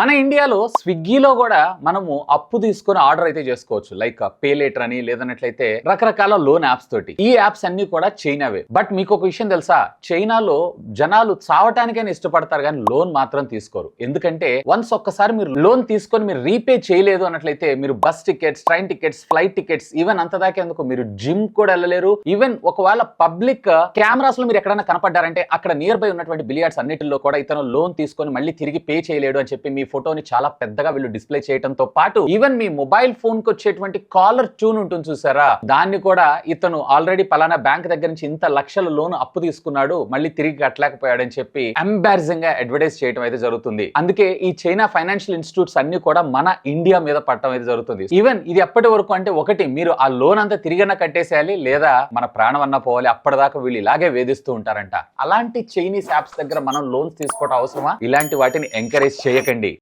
మన ఇండియాలో స్విగ్గీలో కూడా మనము అప్పు తీసుకొని ఆర్డర్ అయితే చేసుకోవచ్చు. లైక్ పే లేటర్ అని లేదన్నట్లయితే రకరకాల లోన్ యాప్స్ తోటి. ఈ యాప్స్ అన్ని కూడా చైనావే బట్ మీకు ఒక విషయం తెలుసా? చైనాలో జనాలు చావటానికైనా ఇష్టపడతారు కానీ లోన్ మాత్రం తీసుకోరు. ఎందుకంటే వన్స్ ఒక్కసారి మీరు లోన్ తీసుకొని మీరు రీపే చేయలేదు అన్నట్లయితే మీరు bus tickets train tickets flight tickets even అంత దాకేందుకు మీరు జిమ్ కూడా వెళ్ళలేరు. ఈవెన్ ఒకవేళ పబ్లిక్ కెమెరాస్లో మీరు ఎక్కడైనా కనపడ్డారంటే అక్కడ నియర్ బై ఉన్నటువంటి బిలియార్డ్స్ అన్నిటిలో కూడా ఇతను లోన్ తీసుకొని మళ్ళీ తిరిగి పే చేయలేడు అని చెప్పి మీ ఫోటోని చాలా పెద్దగా వీళ్ళు డిస్ప్లే చేయడంతో పాటు ఈవెన్ మీ మొబైల్ ఫోన్కి వచ్చేటువంటి కాలర్ ట్యూన్ ఉంటుంది చూసారా? దాన్ని కూడా ఇతను ఆల్రెడీ పలానా బ్యాంక్ దగ్గర నుంచి ఇంత లక్షల లోన్ అప్పు తీసుకున్నాడు మళ్ళీ తిరిగి కట్టలేకపోయాడని చెప్పి ఎంబారసింగ్గా అడ్వర్టైజ్ చేయడం అయితే జరుగుతుంది. అందుకే ఈ చైనా ఫైనాన్షియల్ ఇన్స్టిట్యూట్స్ అన్ని కూడా మన ఇండియా మీద పట్టడం అయితే జరుగుతుంది. ఈవెన్ ఇది ఎప్పటి వరకు అంటే ఒకటి మీరు ఆ లోన్ అంతా తిరిగన్నా కట్టేసేయాలి లేదా మన ప్రాణం అన్న పోవాలి అప్పటిదాకా వీళ్ళు ఇలాగే వేధిస్తూ ఉంటారంట. అలాంటి చైనీస్ యాప్స్ దగ్గర మనం లోన్స్ తీసుకోవడం అవసరమా? ఇలాంటి వాటిని ఎంకరేజ్ చేయకండి.